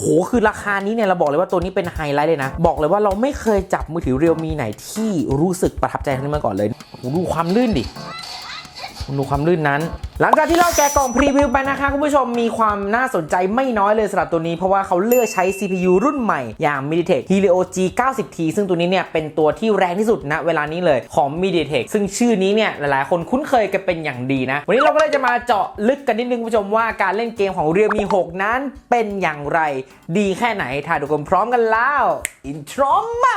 โหคือราคานี้เนี่ยเราบอกเลยว่าตัวนี้เป็นไฮไลท์เลยนะ บอกเลยว่าเราไม่เคยจับมือถือเรียวมีไหนที่รู้สึกประทับใจเท่านี้มาก่อนเลยโหดูความลื่นดิ ดูความลื่นนั้น หลังจากที่เราแกะกล่องพรีวิวไปนะคะ คุณผู้ชมมีความน่าสนใจไม่น้อยเลยสำหรับตัวนี้ เพราะว่าเขาเลือกใช้ CPU รุ่นใหม่อย่าง MediaTek Helio G 90T ซึ่งตัวนี้เนี่ยเป็นตัวที่แรงที่สุดณเวลานี้เลยของ MediaTek ซึ่งชื่อนี้เนี่ยหลายๆ คนคุ้นเคยกันเป็นอย่างดีนะ วันนี้เราก็เลยจะมาเจาะลึกกันนิดนึงคุณผู้ชมว่าการเล่นเกมของ Realme 6นั้นเป็นอย่างไร ดีแค่ไหนถ่ายทุกคนพร้อมกันแล้วอินทรมา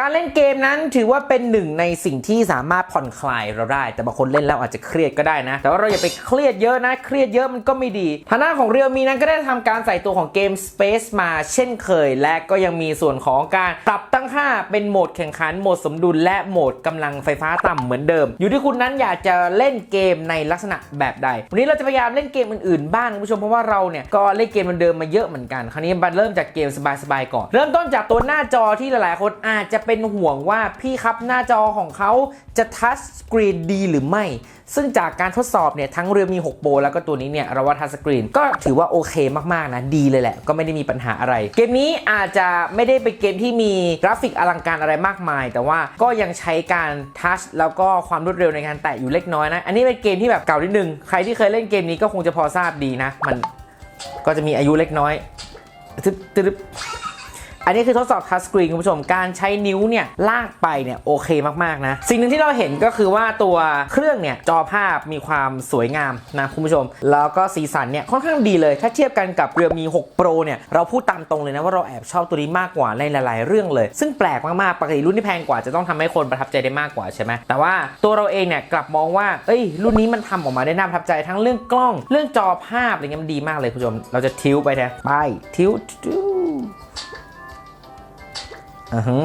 การเล่นเกมนั้นถือว่าเป็นหนึ่งในสิ่งที่สามารถผ่อนคลายเราได้ แต่บางคนเล่นแล้วอาจจะเครียดก็ได้นะ แต่ว่าเราอย่าไปเครียดเยอะนะ เครียดเยอะมันก็ไม่ดี ทางด้านของเรียวมีนั้นก็ได้ทำการใส่ตัวของเกม Space มาเช่นเคย และก็ยังมีส่วนของการปรับตั้งค่าเป็นโหมดแข่งขัน โหมดสมดุล และโหมดกำลังไฟฟ้าต่ำเหมือนเดิม อยู่ที่คุณนั้นอยากจะเล่นเกมในลักษณะแบบใด วันนี้เราจะพยายามเล่นเกมอื่นๆบ้างคุณผู้ชมเพราะว่าเราเนี่ยก็เล่นเกมเดิมมาเยอะเหมือนกัน คราวนี้มาเริ่มจากเกมสบายๆก่อน เริ่มต้นจากตัวหน้าจอที่หลายๆคนอาจจะเป็นห่วงว่าพี่ครับหน้าจอของเขาจะทัชสกรีนดีหรือไม่ ซึ่งจากการทดสอบเนี่ยทั้งเรือมี6โปรแล้วก็ตัวนี้เนี่ยเราว่าทัชสกรีนก็ถือว่าโอเคมากๆนะดีเลยแหละ ก็ไม่ได้มีปัญหาอะไร เกมนี้อาจจะไม่ได้เป็นเกมที่มีกราฟิกอลังการอะไรมากมาย แต่ว่าก็ยังใช้การทัชแล้วก็ความรวดเร็วในการแตะอยู่เล็กน้อยนะ อันนี้เป็นเกมที่แบบเก่านิดนึง ใครที่เคยเล่นเกมนี้ก็คงจะพอทราบดีนะ มันก็จะมีอายุเล็กน้อยตึ๊บตึ๊บ อันนี้คือทดสอบทัชสกรีนคุณผู้ชม การใช้นิ้วเนี่ยลากไปเนี่ยโอเคมากๆนะ สิ่งหนึ่งที่เราเห็นก็คือว่าตัวเครื่องเนี่ยจอภาพมีความสวยงามนะคุณผู้ชม แล้วก็สีสันเนี่ยค่อนข้างดีเลย ถ้าเทียบกันกับเรือมี 6 Pro เนี่ยเราพูดตามตรงเลยนะว่าเราแอบชอบตัวนี้มากกว่าในหลาย ๆ เรื่องเลย ซึ่งแปลกมากๆ ปกติรุ่นที่แพงกว่าจะต้องทำให้คนประทับใจได้มากกว่าใช่ไหมแต่ว่าตัวเราเองเนี่ยกลับมองว่าเอ้ยรุ่นนี้มันทำออกมาได้น่าประทับใจทั้งเรื่องกล้อง เรื่องจอภาพอะไรเงี้ยมันดีมากเลยคุณผู้ชม เราจะทิ้วไปแทนไปทิ้ว ทิ้วอือฮึ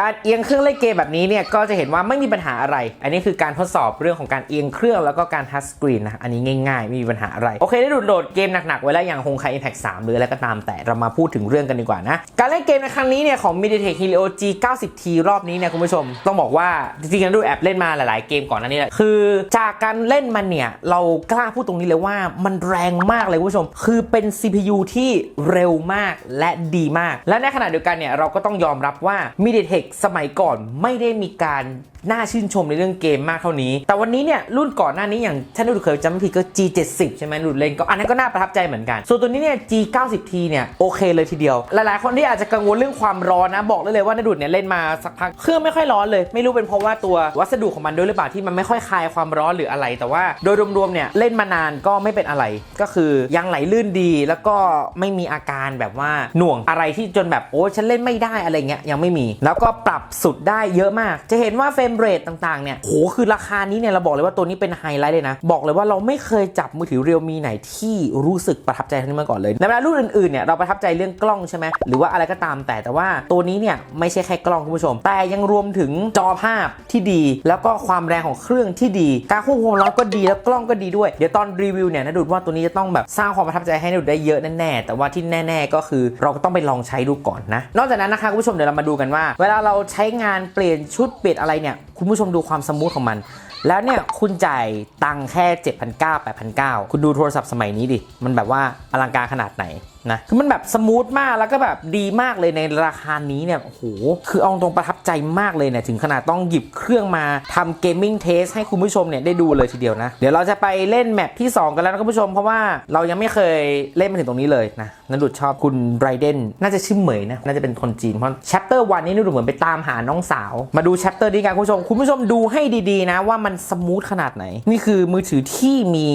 การเอียงเครื่องเล่นเกมแบบนี้เนี่ยก็จะเห็นว่าไม่มีปัญหาอะไร อันนี้คือการทดสอบเรื่องของการเอียงเครื่องแล้วก็การทัชสกรีนนะอันนี้ง่ายๆ ไม่มีปัญหาอะไร โอเคได้ดูดโหลดเกมหนักๆไว้แล้วอย่าง Honkai Impact 3 หรืออะไรก็ตามแต่เรามาพูดถึงเรื่องกันดีกว่านะการเล่นเกมในครั้งนี้เนี่ยของ MediaTek Helio G 90T รอบนี้เนี่ยคุณผู้ชม ต้องบอกว่าจริงๆแล้วดูแอบเล่นมาหลายๆเกมก่อนหน้านี้แหละคือจากการเล่นมันเนี่ยเรากล้าพูดตรงนี้เลยว่ามันแรงมากเลยคุณผู้ชม คือเป็น CPU ที่เร็วมากและดีมาก และในขณะเดียวกันเนี่ยเราก็ต้องยอมรับว่า MediaTek สมัยก่อนไม่ได้มีการ น่าชื่นชมในเรื่องเกมมากเท่านี้ แต่วันนี้เนี่ยรุ่นก่อนหน้านี้อย่างถ้าดูเคยจำไม่ผิดก็ G70 ใช่ไหมรุ่นเล่นก็อันนั้นก็น่าประทับใจเหมือนกัน ส่วนตัวนี้เนี่ย G90T เนี่ยโอเคเลยทีเดียว หลายๆ คนที่อาจจะกังวลเรื่องความร้อนนะบอกได้เลยว่าในดุดเนี่ยเล่นมาสักพักเครื่องไม่ค่อยร้อนเลย ไม่รู้เป็นเพราะว่าตัววัสดุของมันด้วยหรือเปล่าที่มันไม่ค่อยคายความร้อนหรืออะไร แต่ว่าโดยรวมๆเนี่ยเล่นมานานก็ไม่เป็นอะไร ก็คือยังไหลลื่นดีแล้วก็ไม่มีอาการแบบว่าหน่วงอะไรที่จนแบบโอ้ฉันเล่นไม่ได้อะไรเงี้ยยังไม่มี แล้วก็ปรับสุดได้เยอะมาก จะเห็นว่าเฟรมเรทต่างๆเนี่ยโหคือราคานี้เนี่ยเราบอกเลยว่าตัวนี้เป็นไฮไลท์เลยนะ บอกเลยว่าเราไม่เคยจับมือถือเรียวมีไหนที่รู้สึกประทับใจเท่านี้มาก่อนเลยในเวลารุ่นอื่นๆเนี่ยเราประทับใจเรื่องกล้องใช่ไหมหรือว่าอะไรก็ตามแต่แต่ว่าตัวนี้เนี่ยไม่ใช่แค่กล้องคุณผู้ชม แต่ยังรวมถึงจอภาพที่ดี แล้วก็ความแรงของเครื่องที่ดี การควบคุมร้อนก็ดีแล้วกล้องก็ดีด้วย เดี๋ยวตอนรีวิวเนี่ยนะดูว่าตัวนี้จะต้องแบบสร้างความประทับใจให้ดูได้เยอะแน่ๆแต่ว่าที่แน่ ๆ ก็คือเราก็ต้องไปลองใช้ดูก่อนนะนอกจากนั้นนะคะคุณผู้ชมเดี๋ยวเรามาดูกันว่า เวลาเราใช้งานเปลี่ยนชุดเปลี่ยนอะไรเนี่ยคุณผู้ชมดูความสมูทของมัน แล้วเนี่ยคุณจ่ายตังค์แค่ 7,900 8,900 คุณดูโทรศัพท์สมัยนี้ดิ มันแบบว่าอลังการขนาดไหน นะคือมันแบบสมูทมากแล้วก็แบบดีมากเลยในราคานี้เนี่ยโอ้โหคือเอาตรงประทับใจมากเลยเนี่ยถึงขนาดต้องหยิบเครื่องมาทำเกมมิ่งเทสให้คุณผู้ชมเนี่ยได้ดูเลยทีเดียวนะ เดี๋ยวเราจะไปเล่นแมปที่ 2 กันแล้วนะคุณผู้ชม เพราะว่าเรายังไม่เคยเล่นมาถึงตรงนี้เลยนะนันดุดชอบคุณไรเดนน่าจะชื่อเหมยนะน่าจะเป็นคนจีนเพราะ chapter 1นี่นันดุดเหมือนไปตามหาน้องสาว มาดู chapter นี้กันคุณผู้ชมคุณผู้ชมดูให้ดีๆนะว่ามันสมูทขนาดไหน นี่คือมือถือที่มี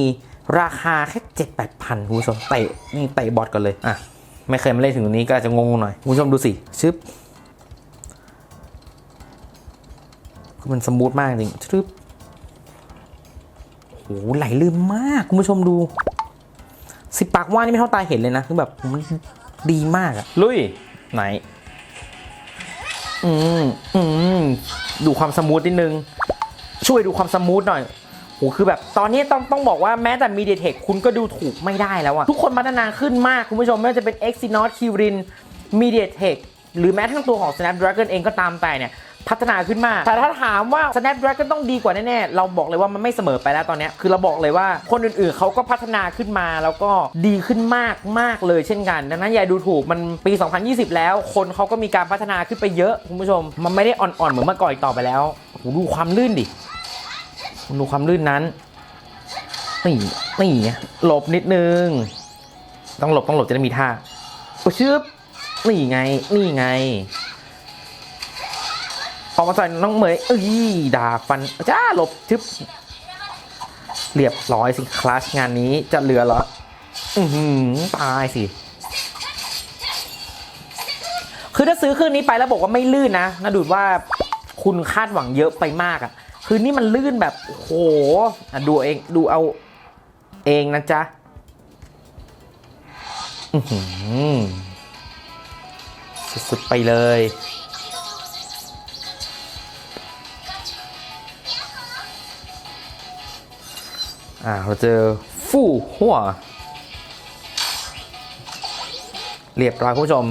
ราคาแค่7 8พันคุณผู้ชมเตะนี่เตะบอทกันเลยอะไม่เคยมาเล่นถึงตรงนี้ก็อาจจะงงหน่อยคุณผู้ชมดูสิชึบคือมันสมูทมากจริงชึบโหไหลลื่นมากคุณผู้ชมดู สิปากว่านี่ไม่เท่าตาเห็นเลยนะคือแบบมันดีมากอะลุยไหน อืมอืมดูความสมูทนิดนึง ช่วยดูความสมูทหน่อย โหคือแบบตอนนี้ต้องต้องบอกว่าแม้แต่ MediaTek คุณก็ดูถูกไม่ได้แล้วอะทุกคนพัฒนาขึ้นมากคุณผู้ชมไม่ว่าจะเป็น Exynos Kirin MediaTek หรือแม้ทั้งตัวของ Snapdragon เองก็ตามแต่เนี่ยพัฒนาขึ้นมาก แต่ถ้าถามว่า Snapdragon ต้องดีกว่าแน่ๆ เราบอกเลยว่ามันไม่เสมอไปแล้วตอนนี้ คือเราบอกเลยว่าคนอื่นๆ เขาก็พัฒนาขึ้นมาแล้วก็ดีขึ้นมากมากเลยเช่นกัน ดังนั้นอย่าดูถูกมันปี 2020 แล้ว คนเขาก็มีการพัฒนาขึ้นไปเยอะคุณผู้ชม มันไม่ได้อ่อนๆ เหมือนเมื่อก่อนอีกต่อไปแล้วโอ้โหดูความลื่นดิ ดูความลื่นนั้นนี่นี่หลบนิดนึง ต้องหลบต้องหลบจะได้มีท่าโอ้ชึบนี่ไง นี่ไง ออกมาใส่น้องเหมยเอ้ยดาฟันจ้าหลบชึบเรียบร้อยสิคลาสงานนี้จะเหลือเหรอ อือหือตายสิ คือถ้าซื้อเครื่องนี้ไปแล้วบอกว่าไม่ลื่นนะน่าดูดว่าคุณคาดหวังเยอะไปมากอะ่ะ คือนี่มันลื่นแบบโหอะดูเองดูเอาเองนะจ๊ะสุดๆไปเลย อ่าเราเจอฟู่หัว เรียบร้อยคุณผู้ชม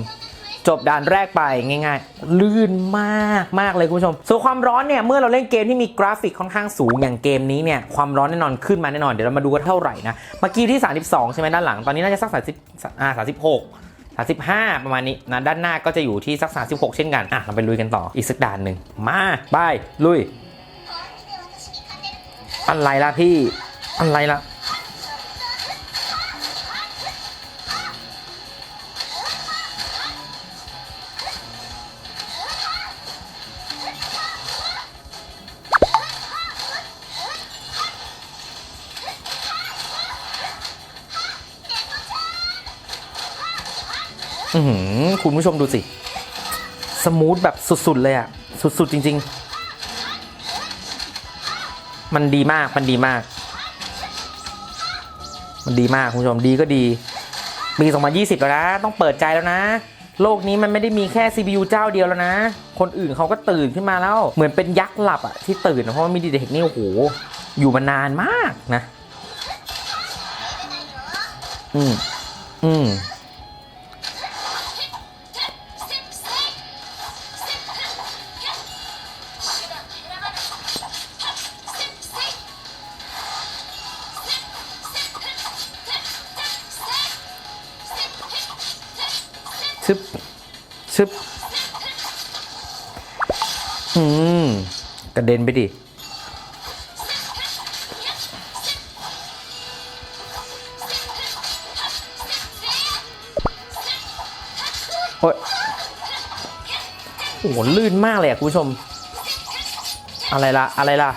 จบด่านแรกไปง่ายๆ ลื่นมากมากเลยคุณผู้ชม ส่วนความร้อนเนี่ย เมื่อเราเล่นเกมที่มีกราฟิกค่อนข้างสูงอย่างเกมนี้เนี่ย ความร้อนแน่นอนขึ้นมาแน่นอน เดี๋ยวเรามาดูกันเท่าไหร่นะ เมื่อกี้ที่ 32 ใช่ไหมด้านหลัง ตอนนี้น่าจะสัก30อ่า36 35 ประมาณนี้นะด้านหน้าก็จะอยู่ที่สัก36 เช่นกัน อะ เราไปลุยกันต่ออีกสักด่านหนึ่งมาไปลุย อะไรล่ะพี่ อะไรล่ะ คุณผู้ชมดูสิ สมูทแบบสุด ๆ เลยอะสุด ๆ จริง ๆ มันดีมาก มันดีมาก มันดีมาก คุณผู้ชมดีก็ดีปี2020 แล้วนะ ต้องเปิดใจแล้วนะโลกนี้มันไม่ได้มีแค่ CPU เจ้าเดียวแล้วนะ คนอื่นเขาก็ตื่นขึ้นมาแล้ว เหมือนเป็นยักษ์หลับอะที่ตื่น เพราะว่ามีดีเทคนี่โอ้โห อยู่มานานมากนะ อืม อืม ชึบชึบอืมกระเด็นไปดิโอ้ยโอ้โหลื่นมากเลยอะคุณผู้ชม อะไรล่ะ อะไรล่ะ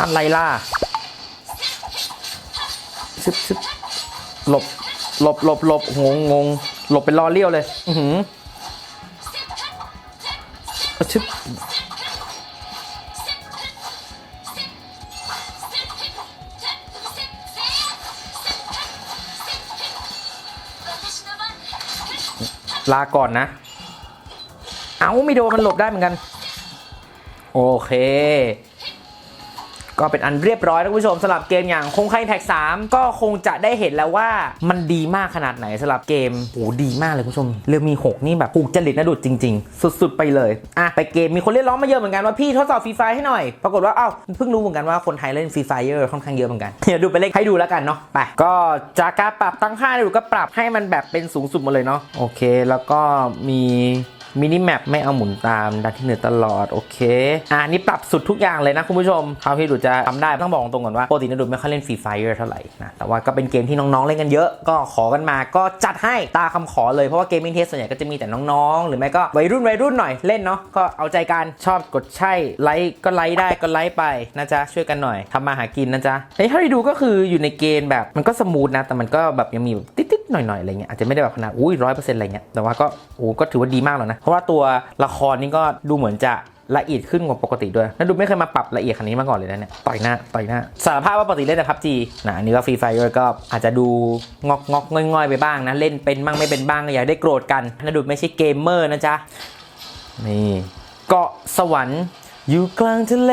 อะไรล่ะชึบชึบหลบ หลบหลบหลบงงงงหลบเป็นล้อเลี้ยวเลย อือหืออาชึบลาก่อนนะ เอาไม่โดนมันหลบได้เหมือนกัน โอเค ก็เป็นอันเรียบร้อยนะคุณผู้ชมสำหรับเกมอย่างคงไคแท็ก3ก็คงจะได้เห็นแล้วว่ามันดีมากขนาดไหนสำหรับเกมโหดีมากเลยคุณผู้ชมเรือมี 6 นี่แบบผูกจริตนะดุดจริง ๆ สุดๆ ไปเลยอะไปเกมมีคนเรียกร้องมาเยอะเหมือนกันว่าพี่ทดสอบฟรีไฟให้หน่อย ปรากฏว่าเอ้าเพิ่งรู้เหมือนกันว่าคนไทยเล่นฟรีไฟเยอะค่อนข้างเยอะเหมือนกันเดี๋ยวดูไปเล่นให้ดูแล้วกันเนาะไปก็จากการปรับตั้งค่าดูก็ปรับให้มันแบบเป็นสูงสุดหมาเลยเนาะโอเค แล้วก็มี มินิแมปไม่เอาหมุนตามดันที่เหนือตลอด โอเค อ่านี่ปรับสุดทุกอย่างเลยนะคุณผู้ชมเท่าที่ดูจะทำได้ต้องบอกตรงก่อนว่าปกตินะดูไม่ค่อยเล่นฟรีไฟเออร์เท่าไหร่นะแต่ว่าก็เป็นเกมที่น้องๆเล่นกันเยอะ ก็ขอกันมาก็จัดให้ตาคำขอเลยเพราะว่าเกมมิ่งเทสส่วนใหญ่ก็จะมีแต่น้องๆ หรือไม่ก็วัยรุ่นวัยรุ่นหน่อยเล่นเนาะก็เอาใจกันชอบกดใช่ไลค์ก็ไลค์ได้ก็ไลค์ไปนะจ๊ะช่วยกันหน่อยทำมาหากินนะจ๊ะเฮ้ยเท่าที่ดูก็คืออยู่ในเกณฑ์แบบมันก็สมูทนะแต่มันก็แบบยังมีแบบติด ๆหน่อยๆอะไรเงี้ยอาจจะไม่ได้แบบขนาดอุ้ยร้อยเปอร์เซ็นต์อะไรเงี้ยแต่ว่าก็โอ้ก็ถือว่าดีมากแล้วนะ เพราะว่าตัวละครนี่ก็ดูเหมือนจะละเอียดขึ้นกว่าปกติด้วยนั่นดูไม่เคยมาปรับละเอียดขนาดนี้มาก่อนเลยนะเนี่ย ต่อยหน้า ต่อยหน้า สารภาพว่าปกติเล่นแต่พับจีนะอันนี้ก็ฟรีไฟก็อาจจะดูงอกงอกง่อยๆไปบ้างนะ เล่นเป็นบ้างไม่เป็นบ้างอย่าได้โกรธกันนั่นดูไม่ใช่เกมเมอร์นะจ๊ะ นี่ เกาะสวรรค์อยู่กลางทะเล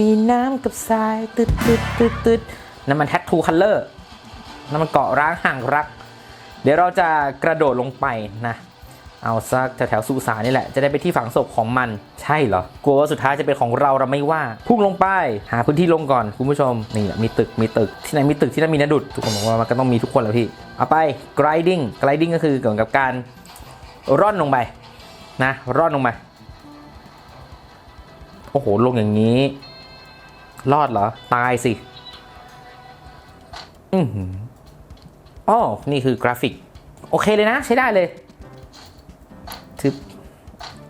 มีน้ำกับทราย ตึดตึดตึดตึดนั่นมันแททูคัลเลอร์นั่นมันเกาะร้างห่างรัก ดี๋ยวเราจะกระโดดลงไปนะ เอาซักแถวๆสุสานนี่แหละ จะได้ไปที่ฝังศพของมัน ใช่เหรอ กลัวว่าสุดท้ายจะเป็นของเราเราไม่ว่า พุ่งลงไป หาพื้นที่ลงก่อนคุณผู้ชม นี่มีตึก มีตึก ที่ไหนมีตึกที่นั่นมีนดุด ทุกคนบอกว่ามันก็ต้องมีทุกคนแล้วพี่ เอาไป gliding gliding ก็คือเกี่ยวกับการร่อนลงไปนะ ร่อนลงไปโอ้โห ลงอย่างนี้ รอดเหรอ ตายสิ อือหื อ๋อนี่คือกราฟิก โอเคเลยนะ ใช้ได้เลยทึบ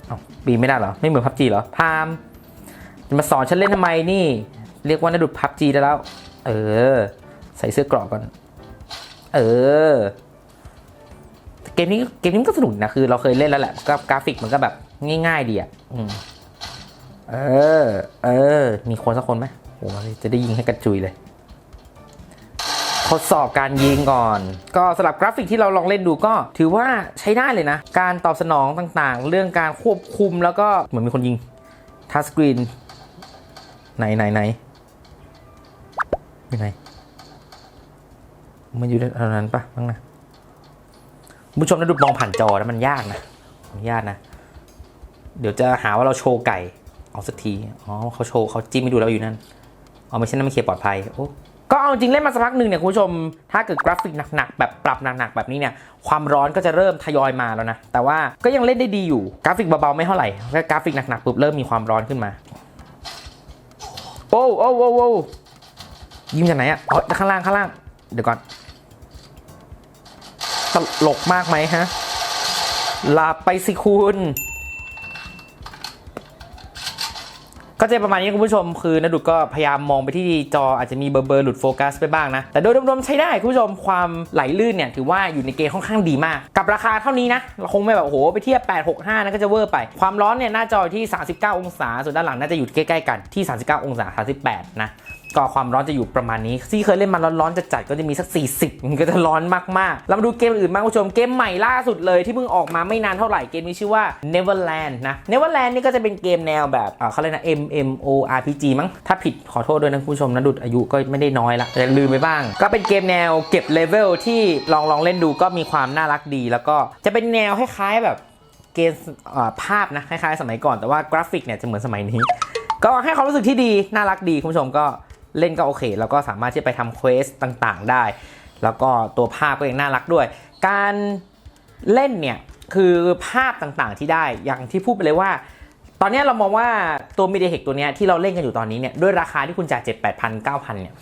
เอาปีไม่ได้เหรอ ไม่เหมือนพับจีเหรอ พามจะมาสอนฉันเล่นทำไมนี่ เรียกว่านาดุดพับจีได้แล้ว เออ ใส่เสื้อกรอกก่อน เออ เกมนี้เกมนี้มันก็สนุกนะ คือเราเคยเล่นแล้วแหละก็กราฟิกมันก็แบบง่ายๆดีอะอเออ เออ มีคนสักคนไหมโอ้โหจะได้ยิงให้กระจุยเลย ทดสอบการยิงก่อน ก็สำหรับกราฟิกที่เราลองเล่นดูก็ถือว่าใช้ได้เลยนะ การตอบสนองต่างๆ เรื่องการควบคุมแล้วก็เหมือนมีคนยิงทัชสกรีนไหนไหนไหนอยู่ไหนมันอยู่ตรงนั้นปะบ้างนะผู้ชมนะดูมองผ่านจอแล้วมันยากนะมันยากนะ เดี๋ยวจะหาว่าเราโชว์ไก่เอาสักที อ๋อเขาโชว์เขาจิ้มให้ดูแล้วอยู่นั่นอ๋อไม่ใช่นั่นไม่เคลียร์ปลอดภัยโอ้ ก็เอาจริงเล่นมาสักพักหนึ่งเนี่ยคุณผู้ชม ถ้าเกิดกราฟิกหนักๆแบบปรับหนักๆแบบนี้เนี่ยความร้อนก็จะเริ่มทยอยมาแล้วนะ แต่ว่าก็ยังเล่นได้ดีอยู่กราฟิกเบาๆไม่เท่าไหร่แค่กราฟิกหนักๆปุ๊บเริ่มมีความร้อนขึ้นมา โอ้โอ้โอ้โอ้ยิงจากไหนอะอ๋อข้างล่างข้างล่าง เดี๋ยวก่อนตลกมากไหมฮะลาไปสิคุณ ก็จะประมาณนี้คุณผู้ชมคือนาดุดก็พยายามมองไปที่จออาจจะมีเบอร์เบอร์หลุดโฟกัสไปบ้างนะ แต่โดยรวมๆใช้ได้คุณผู้ชมความไหลลื่นเนี่ยถือว่าอยู่ในเกณฑ์ค่อนข้างดีมาก กับราคาเท่านี้นะเราคงไม่แบบโอ้โหไปเทียบ 865นั่นก็จะเวอร์ไป ความร้อนเนี่ยหน้าจอที่ 39 องศา ส่วนด้านหลังน่าจะอยู่ใกล้ๆกันที่ 39 องศา 38 นะ ก็ความร้อนจะอยู่ประมาณนี้ ที่เคยเล่นมาร้อนๆจัดๆก็จะมีสัก 40 มันก็จะร้อนมากๆ เรามาดูเกมอื่นบ้างคุณผู้ชม เกมใหม่ล่าสุดเลยที่เพิ่งออกมาไม่นานเท่าไหร่ เกมนี้ชื่อว่า Neverland นะ Neverland นี่ก็จะเป็นเกมแนวแบบอ่าเขาเรียกนะ MMORPG มั้ง ถ้าผิดขอโทษด้วยนะคุณผู้ชมนะดุดอายุก็ไม่ได้น้อยละแต่ลืมไปบ้าง ก็เป็นเกมแนวเก็บเลเวลที่ลองลองเล่นดูก็มีความน่ารักดี แล้วก็จะเป็นแนวคล้ายๆแบบเกมอ่าภาพนะคล้ายๆ สมัยก่อนแต่ว่ากราฟิกเนี่ยจะเหมือนสมัยนี้ ก็ให้ความรู้สึกที่ดีน่ารักดีคุณผู้ชมก็ เล่นก็โอเค แล้วก็สามารถที่ไปทำเควสต่างๆ ได้ แล้วก็ตัวภาพก็ยังน่ารักด้วย การเล่นเนี่ยคือภาพต่างๆที่ได้อย่างที่พูดไปเลยว่า ตอนนี้เรามองว่าตัว Media Tech ตัวเนี้ยที่เราเล่นกันอยู่ตอนนี้เนี่ยด้วยราคาที่คุณจ่าย7 8 0 0 9,000เนี่ย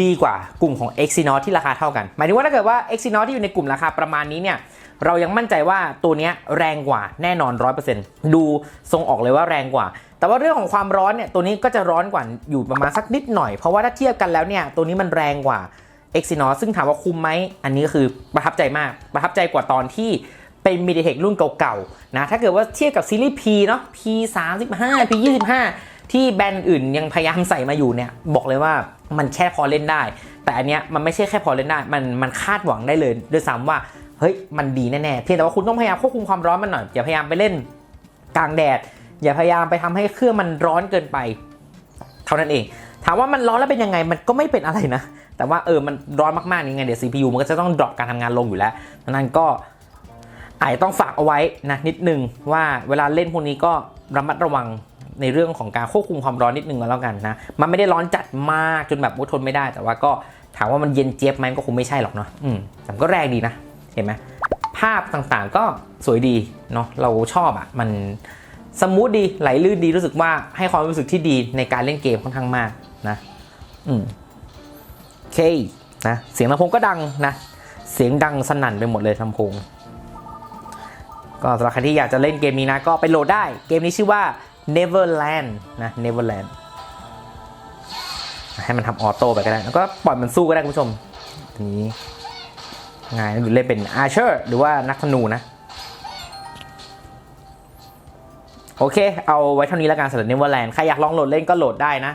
ดีกว่ากลุ่มของ Exynos ที่ราคาเท่ากัน หมายถึงว่าถ้าเกิดว่า Exynos ที่อยู่ในกลุ่มราคาประมาณนี้เนี่ยเรายังมั่นใจว่าตัวเนี้ยแรงกว่าแน่นอน 100%ดูทรงออกเลยว่าแรงกว่า แต่ว่าเรื่องของความร้อนเนี่ยตัวนี้ก็จะร้อนกว่าอยู่ประมาณสักนิดหน่อย เพราะว่าถ้าเทียบกันแล้วเนี่ยตัวนี้มันแรงกว่า Exynos ซึ่งถามว่าคุ้มไหมอันนี้ก็คือประทับใจมากประทับใจกว่าตอนที่เป็น MediaTek รุ่นเก่าๆนะถ้าเกิดว่าเทียบกับซีรีส์ P เนาะ P 35 P 25ที่แบรนด์อื่นยังพยายามใส่มาอยู่เนี่ยบอกเลยว่ามันแค่พอเล่นได้ แต่อันเนี้ยมันไม่ใช่แค่พอเล่นได้ มันมันคาดหวังได้เลยด้วยซ้ำว่าเฮ้ยมันดีแน่ๆเพียงแต่ว่าคุณต้องพยายามควบคุมความร้อนมันหน่อยอย่าพยายามไปเล่นกลางแดด อย่าพยายามไปทำให้เครื่องมันร้อนเกินไป เท่านั้นเอง ถามว่ามันร้อนแล้วเป็นยังไงมันก็ไม่เป็นอะไรนะ แต่ว่าเออมันร้อนมากๆนี่ไงเดี๋ยว CPU มันก็จะต้องดรอปการทำงานลงอยู่แล้วดังนั้นก็อาจจะต้องฝากเอาไว้นะนิดนึงว่าเวลาเล่นพวกนี้ก็ระมัดระวังในเรื่องของการควบคุมความร้อนนิดนึงก็แล้วกันนะ มันไม่ได้ร้อนจัดมากจนแบบทนไม่ได้ แต่ว่าก็ถามว่ามันเย็นเจี๊ยบไหมก็คงไม่ใช่หรอกเนาะอืมแต่ก็แรงดีนะ เห็นไหมภาพต่างๆก็สวยดีเนาะเราชอบอะ่ะมัน สมูทดีไหลลื่นดีรู้สึกว่าให้ความรู้สึกที่ดีในการเล่นเกมค่อนข้างมากนะอืมโอเคนะเสียงลำโพงก็ดังนะ เสียงดังสนั่นไปหมดเลยลำโพงก็สำหรับใครที่อยากจะเล่นเกมนี้นะก็ไปโหลดได้เกมนี้ชื่อว่า Neverland นะ Neverland ให้มันทำออโต้ไปก็ได้ แล้วก็ปล่อยมันสู้ก็ได้คุณผู้ชมนี้ง่ายหรือเล่นเป็นอาร์เชอร์หรือว่านักธนูนะ โอเค เอาไว้เท่านี้แล้วกันสำหรับ Neverland ใครอยากลองโหลดเล่นก็โหลดได้นะ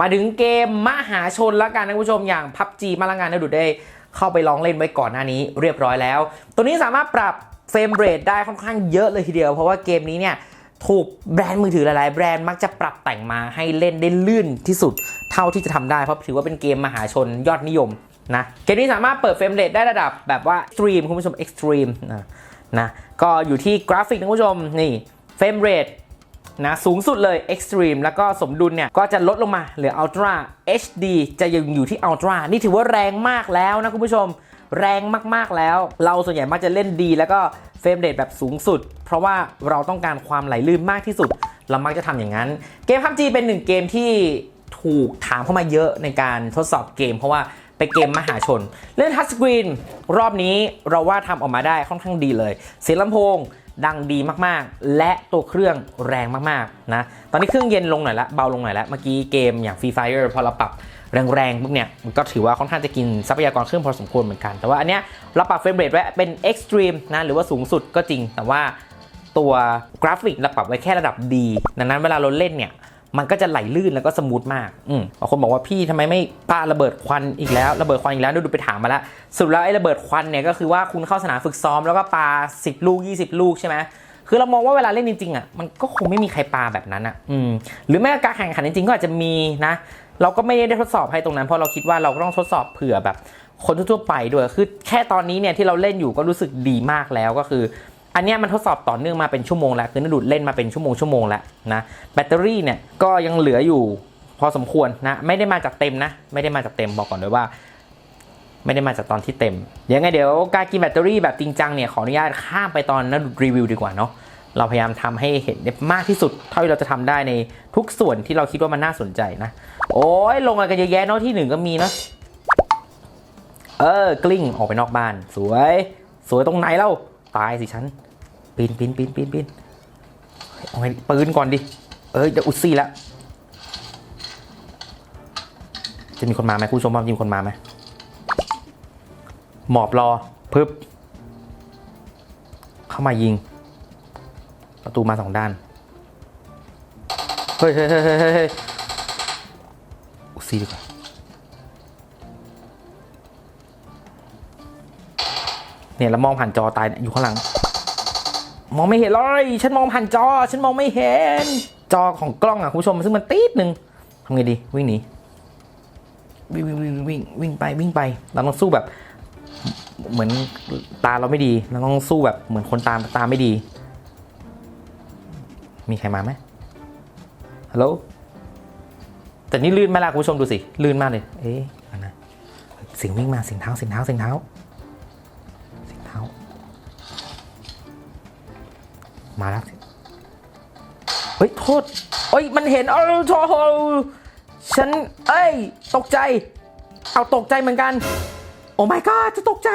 มาถึงเกมมหาชนแล้วกันนะคุณผู้ชมอย่าง PUBG มาละงานนะดูได้เข้าไปลองเล่นไว้ก่อนหน้านี้เรียบร้อยแล้ว ตัวนี้สามารถปรับเฟรมเรทได้ค่อนข้างเยอะเลยทีเดียว เพราะว่าเกมนี้เนี่ยถูกแบรนด์มือถือหลายๆ แบรนด์มักจะปรับแต่งมาให้เล่นได้ลื่นที่สุดเท่าที่จะทำได้เพราะถือว่าเป็นเกมมหาชนยอดนิยมนะเกมนี้สามารถเปิดเฟรมเรทได้ระดับแบบว่า extreme คุณผู้ชม extreme นะนะก็อยู่ที่กราฟิกนะคุณผู้ชมนี่ รมเรทนะสูงสุดเลย Extreme แล้วก็สมดุลเนี่ย ก็จะลดลงมาเหลือ Ultra HD จะยังอยู่ที่ Ultra นี่ถือว่าแรงมากแล้วนะคุณผู้ชม แรงมากๆแล้ว เราส่วนใหญ่มักจะเล่นดี แล้วก็เฟรมเรทแบบสูงสุด เพราะว่าเราต้องการความไหลลื่นมากที่สุด เรามักจะทำอย่างนั้น เกม PUBG เป็นหนึ่งเกมที่ถูกถามเข้ามาเยอะในการทดสอบเกม เพราะว่าเป็นเกมมหาชนเล่นทัชสกรีนรอบนี้เราว่าทำออกมาได้ค่อนข้างดีเลยเสียงลำโพง ดังดีมากๆ และตัวเครื่องแรงมากๆนะตอนนี้เครื่องเย็นลงหน่อยละเบาลงหน่อยละเมื่อกี้เกมอย่าง Free Fire พอเราปรับแรงๆปุ๊บเนี่ยมันก็ถือว่าค่อนข้างจะกินทรัพยากรเครื่องพอสมควรเหมือนกัน แต่ว่าอันเนี้ยเราปรับเฟรมเรทไว้เป็น Extreme นะหรือว่าสูงสุดก็จริง แต่ว่าตัวกราฟิกเราปรับไว้แค่ระดับดีดังนั้นเวลาเราเล่นเนี่ย มันก็จะไหลลื่นแล้วก็สมูทมากอืมบางคนบอกว่าพี่ทำไมไม่ปาระเบิดควันอีกแล้วระเบิดควันอีกแล้วดูไปถามมาแล้วสุดแล้วไอ้ระเบิดควันเนี่ยก็คือว่าคุณเข้าสนามฝึกซ้อมแล้วก็ปา 10 ลูก 20 ลูกใช่ไหมคือเรามองว่าเวลาเล่นจริงๆอะมันก็คงไม่มีใครปาแบบนั้นอะอืมหรือแม้กระทั่งการแข่งขันจริงๆก็อาจจะมีนะ เราก็ไม่ได้ทดสอบให้ตรงนั้น เพราะเราคิดว่าเราก็ต้องทดสอบเผื่อแบบคนทั่วไปด้วย คือแค่ตอนนี้เนี่ยที่เราเล่นอยู่ก็รู้สึกดีมากแล้วก็คือ อันนี้มันทดสอบต่อเนื่องมาเป็นชั่วโมงแล้ว คือนดูดเล่นมาเป็นชั่วโมงชั่วโมงแล้วนะแบตเตอรี่เนี่ยก็ยังเหลืออยู่พอสมควรนะไม่ได้มาจากเต็มนะ ไม่ได้มาจากเต็มบอกก่อนเลยว่า ไม่ได้มาจากตอนที่เต็มยังไงเดี๋ยวการกินแบตเตอรี่แบบจริงจังเนี่ยขออนุญาตข้ามไปตอนนดูดรีวิวดีกว่าเนาะเราพยายามทำให้เห็นได้มากที่สุด เท่าที่เราจะทำได้ในทุกส่วนที่เราคิดว่ามันน่าสนใจนะ โอ้ยลงอะไรกันเยอะแยะเนาะที่หนึ่งก็มีเนาะเออกลิ้งออกไปนอกบ้าน สวย สวยตรงไหนเล่า ตายสิฉันปีนปีนปีนปีนปีนเอาไงปืนก่อนดิ เอ้ยจะอุดซี่ล้วจะมีคนมาไหมคุณชมว่าจะมีคนมาไหมหมอบรอพึบเข้ามายิง ประตูมาสองด้าน เฮ้ยเฮ้ยเฮ้ยเฮ้ยเฮ้ยเฮ้ยอุดซี่ดีกว่า เนี่ยแล้วมองผ่านจอตายอยู่ข้างหลัง มองไม่เห็นเลยฉันมองผ่านจอ ฉันมองไม่เห็น จอของกล้องอะคุณผู้ชมซึ่งมันตีดหนึ่งทำไงดีวิ่งหนีวิ่งวิ่งวิ่งวิ่งวิ่งไปวิ่งไปเราต้องสู้แบบ เหมือนตาเราไม่ดีเราต้องสู้แบบเหมือนคนตามตาไม่ดี มีใครมาไหมฮัลโหลแต่นี่ลื่นไหมล่ะคุณผู้ชมดูสิลื่นมากเลย เอ๊ะอันนะเสียงวิ่งมาเสียงเท้าเสียงเท้าเสียงเท้า โทษเอ้ย มันเห็นเออโทษฉัน เอ้ย ตกใจ เอาตกใจเหมือนกัน โอ้ my god จะตกใจ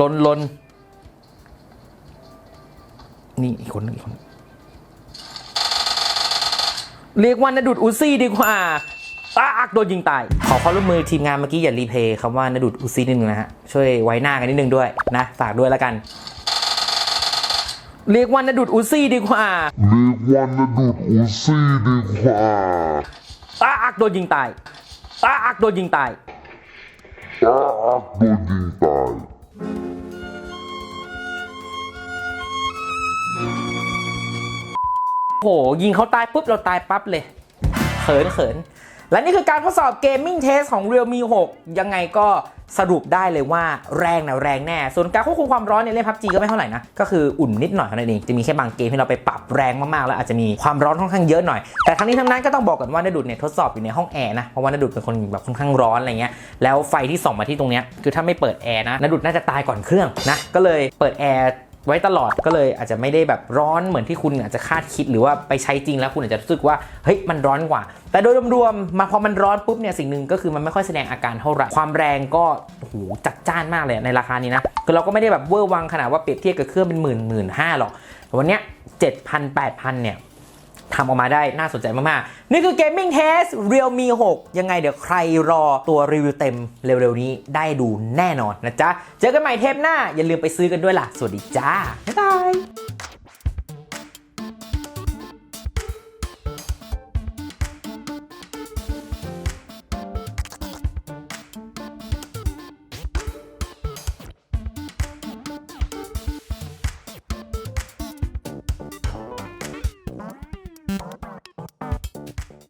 ลนลนนี่อีกคนนึงอีกคน เรียกว่านดุดอุซี่ดีกว่าตากโดนยิงตาย ขอความร่วมมือทีมงานเมื่อกี้อย่ารีเพย์คำว่านดุดอุซี่นิดนึงนะฮะ ช่วยไว้หน้ากันนิดนึงด้วยนะ ฝากด้วยแล้วกัน เรียกว่านดุดอุซี่ดีกว่า เรียกว่านาดูดอูซี่ดีกว่าตากโดนยิงตายตากโดนยิงตายตากโดนยิงตายโหยิงเขาตายปุ๊บเราตายปั๊บเลยเขินเขินและนี่คือการทดสอบเกมมิ่งเทสของ Realme 6 ยังไงก็ สรุปได้เลยว่าแรงนะแรงแน่ ส่วนการควบคุมความร้อนในเล่นพับจีก็ไม่เท่าไหร่นะ ก็คืออุ่นนิดหน่อยเท่านั้นเอง จะมีแค่บางเกมที่เราไปปรับแรงมากๆ แล้วอาจจะมีความร้อนค่อนข้างเยอะหน่อย แต่ทั้งนี้ทั้งนั้นก็ต้องบอกกันว่านาดุดเนี่ยทดสอบอยู่ในห้องแอร์นะ เพราะว่านาดุดเป็นคนแบบค่อนข้างร้อนอะไรเงี้ย แล้วไฟที่ส่องมาที่ตรงเนี้ยคือถ้าไม่เปิดแอร์นะนาดุดน่าจะตายก่อนเครื่องนะ ก็เลยเปิดแอร์ ไว้ตลอดก็เลยอาจจะไม่ได้แบบร้อนเหมือนที่คุณอาจจะคาดคิดหรือว่าไปใช้จริงแล้วคุณอาจจะรู้สึกว่าเฮ้ยมันร้อนกว่า แต่โดยรวมๆมาพอมันร้อนปุ๊บเนี่ยสิ่งหนึ่งก็คือมันไม่ค่อยแสดงอาการเท่าไหร่ความแรงก็โหจัดจ้านมากเลยในราคานี้นะคือเราก็ไม่ได้แบบเวอร์วังขนาดว่าเปรียบเทียบกับเครื่องเป็นหมื่นหมื่นห้าหรอกวันเนี้ยเจ็ดพันแปดพันเนี่ย ทำออกมาได้น่าสนใจมาก ๆ นี่คือ Gaming Test Realme 6 ยังไงเดี๋ยวใครรอตัวรีวิวเต็มเร็ว ๆ นี้ได้ดูแน่นอนนะจ๊ะ เจอกันใหม่เทปหน้า อย่าลืมไปซื้อกันด้วยล่ะ สวัสดีจ้า บ๊ายบาย